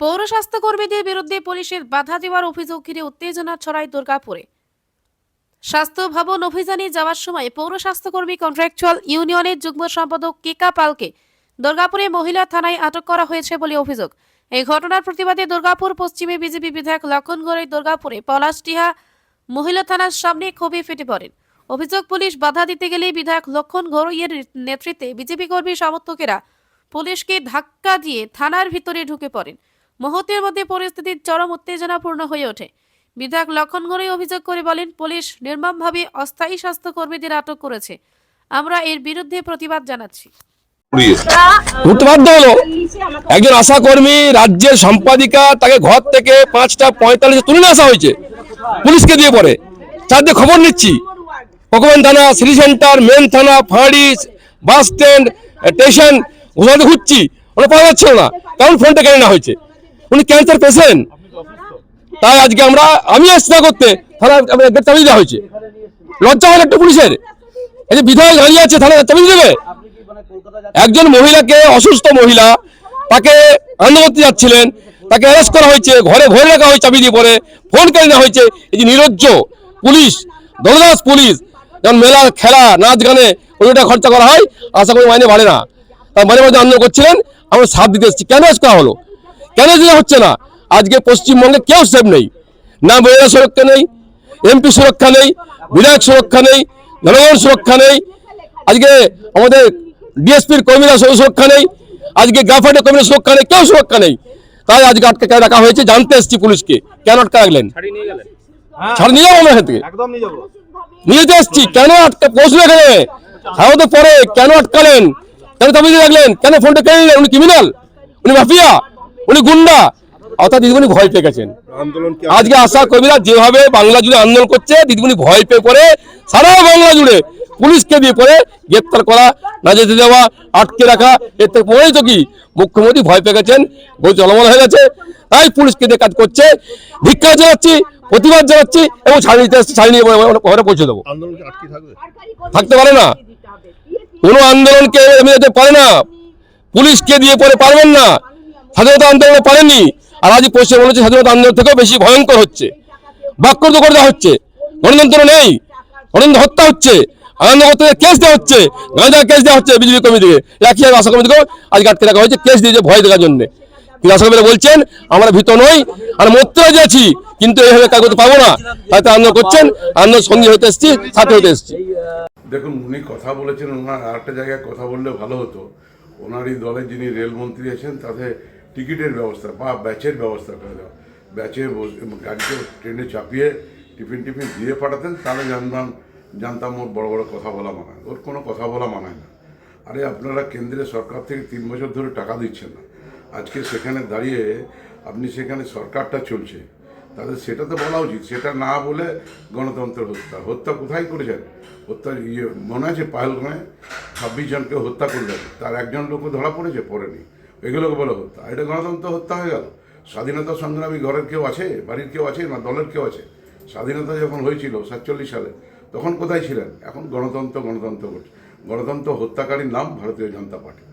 পৌর স্বাস্থ্যকর্মীদের বিরুদ্ধে পুলিশের বাধা দেওয়ার অভিযোগ ঘিরে উত্তেজনা ছড়ায় দুর্গাপুরে। স্বাস্থ্য ভবন অভিযানে যাওয়ার সময় পৌর স্বাস্থ্যকর্মী কন্ট্রাকচুয়াল ইউনিয়নের যুগ্ম সম্পাদক কেকা পালকে দুর্গাপুরে মহিলা থানায় আটক করা হয়েছে বলে অভিযোগ। এই ঘটনার প্রতিবাদে দুর্গাপুর পশ্চিমে বিজেপি বিধায়ক লক্ষণ গড়াই দুর্গাপুরে পলাশটিহা মহিলা থানার সামনে ক্ষোভে ফেটে পড়েন। অভিযোগ, পুলিশ বাধা দিতে গেলে বিধায়ক লক্ষণ ঘরইয়ের নেতৃত্বে বিজেপি কর্মী সমর্থকেরা পুলিশকে ধাক্কা দিয়ে থানার ভিতরে ঢুকে পড়েন। মুহূর্তের মধ্যে পরিস্থিতি চরম উত্তেজনাপূর্ণ হয়ে ওঠে। বিধায়ক লক্ষণ ঘরই অভিযোগ করে বলেন পুলিশ নির্মমভাবে অস্থায়ী স্বাস্থ্যকর্মীদের আটক করেছে। আমরা এর বিরুদ্ধে প্রতিবাদ জানাচ্ছি। ঘুরতে হলো। একজন আশা কর্মী রাজ্যের সম্পাদিকা তাকে ঘর থেকে পাঁচটা পঁয়তাল্লিশে তুলে নিয়ে আসা হয়েছে। পুলিশকে দিয়ে পরে। চারদিকে খবর নিচ্ছি। ভগবান থানা সিটি সেন্টার মেন থানা ফাঁড়ি বাস স্ট্যান্ড স্টেশন ঘোষণাতে ঘুরছি ওরা পাওয়া যাচ্ছিল না কারণ ফোনটা কেড়ে নেওয়া হয়েছে। উনি ক্যান্সার পেশেন্ট তাই আজকে আমরা, আমি আসছি না করতে, থানা চালিয়ে দেওয়া হয়েছে। লজ্জা হয় একটা পুলিশের? এই যে বিধায়ক দাঁড়িয়ে আছে থানা চালিয়ে দেবে একজন মহিলাকে, অসুস্থ মহিলা, তাকে আনন্দ করতে যাচ্ছিলেন, তাকে অ্যারেস্ট করা হয়েছে, ঘরে ঘরে রাখা হয়েছে চাবি দিয়ে পরে ফোন কেড়ে নেওয়া হয়েছে। এই যে নিরজ্জ পুলিশ, দলদাস পুলিশ, যেমন মেলা, খেলা, নাচ গানে ওইটা খরচা করা হয়, আশা করি মাইনে বাড়ে না। তার মাঝে মাঝে আন্দোলন করছিলেন, আমরা সাথ দিতে এসেছি। কেন আজ করা হলো? কেন যে হচ্ছে না? আজকে পশ্চিমবঙ্গে কেউ সেফ নেই। না মহিলা সুরক্ষা নেই এমপি সুরক্ষা নেই বিধায়ক সুরক্ষা নেই জনগণ সুরক্ষা নেই। আজকে আমাদের ডিএসপির কর্মীরা সুরক্ষা নেই আজকে গ্রাফাইটের কর্মীরা সুরক্ষা নেই কেউ সুরক্ষা নেই। তাই আজকে আটকে কেন রাখা হয়েছে? জানতে এসেছি পুলিশকে। কেন আটকে রাখলেন? ছাড়িয়ে নিয়ে গেলেন। ছাড় নিয়ে যাব না এখান থেকে। নিয়ে যেতে এসেছি। কেন আটকে? পৌঁছলো এখানে? স্বাগত পরে কেন আটকালেন? কেন দিয়ে রাখলেন? কেন ফোনটা কেড়ে নিলেন? উনি ক্রিমিনাল উনি মাফিয়া উনি গুন্ডা অর্থাৎ দিদিমণি ভয় পেয়ে গেছেন আজকে আশা কর্মীরা যেভাবে বাংলা জুড়ে আন্দোলন করছে দিদিমণি ভয় পেয়ে পড়ে সারা বাংলা জুড়ে পুলিশকে দিয়ে পরে গ্রেপ্তার করা না যেতে দেওয়া আটকে রাখা এর থেকে পরেই তো কি মুখ্যমন্ত্রী ভয় পেয়ে গেছেন বই চলমান হয়ে গেছে তাই পুলিশকে দিয়ে কাজ করছে ভিক্ষা জানাচ্ছি প্রতিবাদ জানাচ্ছি এবং ছাড়িয়ে নিতে আসছি ছাড়িয়ে নিয়ে ঘরে পৌঁছে দেবো থাকতে পারে না কোনো আন্দোলনকে এমনি যেতে পারে না পুলিশকে দিয়ে পরে পারবেন না স্বাধীনতা আন্দোলনে পারেনি আর আজ পশ্চিমবঙ্গ হচ্ছে স্বাধীনতা আন্দোলন থেকেও বেশি ভয়ঙ্কর হচ্ছে। বাক্যর্ত করে দেওয়া হচ্ছে। গণতন্ত্র নেই। গণতন্ত্র হত্যা হচ্ছে। আনন্দ কেস দেওয়া হচ্ছে। গাঁজা কেস দেওয়া হচ্ছে বিজেপি কমিটিকে একই আশা কমিটিকেও আজকে আটকে রাখা হয়েছে, কেস দিয়েছে ভয় দেওয়ার জন্য। কিন্তু আশা কমিটি বলছেন, আমরা ভীত নই আর মরতে রাজি আছি, কিন্তু এইভাবে কাজ করতে পারব না। হয়তো আন্দোলন করছেন, আন্দোলন সঙ্গী হতে এসেছি, সাথে হতে এসেছি। দেখুন, উনি কথা বলেছেন, ওনার আরেকটা জায়গায় কথা বললে ভালো হতো। ওনারই দলে যিনি রেলমন্ত্রী আছেন, তাতে টিকিটের ব্যবস্থা বা ব্যাচের ব্যবস্থা করে দেওয়া। ব্যাচে গাড়িতে ট্রেনে চাপিয়ে টিফিন টিফিন দিয়ে পাঠাতেন, তাহলে জানতাম জানতাম ওর বড় বড় কথা বলা মানায় ওর কোনো কথা বলা মানায় না। আরে আপনারা কেন্দ্রের সরকার থেকে তিন বছর ধরে টাকা দিচ্ছেন না। আজকে সেখানে দাঁড়িয়ে আপনি সেখানে সরকারটা চলছে। তাদের সেটা তো বলা উচিত। সেটা না বলে গণতন্ত্র হত্যা। হত্যা কোথায় করেছেন? হত্যা ইয়ে মনে আছে পাহেলগাঁয়ে ছাব্বিশ জনকে হত্যা করলেন। তার একজন লোকও ধরা পড়েছে, পড়েনি। এগুলোকে বলে হত্যা এটা গণতন্ত্র হত্যা হয়ে গেল। স্বাধীনতা সংগ্রামী ঘরের কেউ আছে, বাড়ির কেউ আছে, না দলের কেউ আছে? স্বাধীনতা যখন হয়েছিল সাতচল্লিশ সালে, তখন কোথায় ছিলেন? এখন গণতন্ত্র গণতন্ত্র গণতন্ত্র হত্যাকারীর নাম ভারতীয় জনতা পার্টি।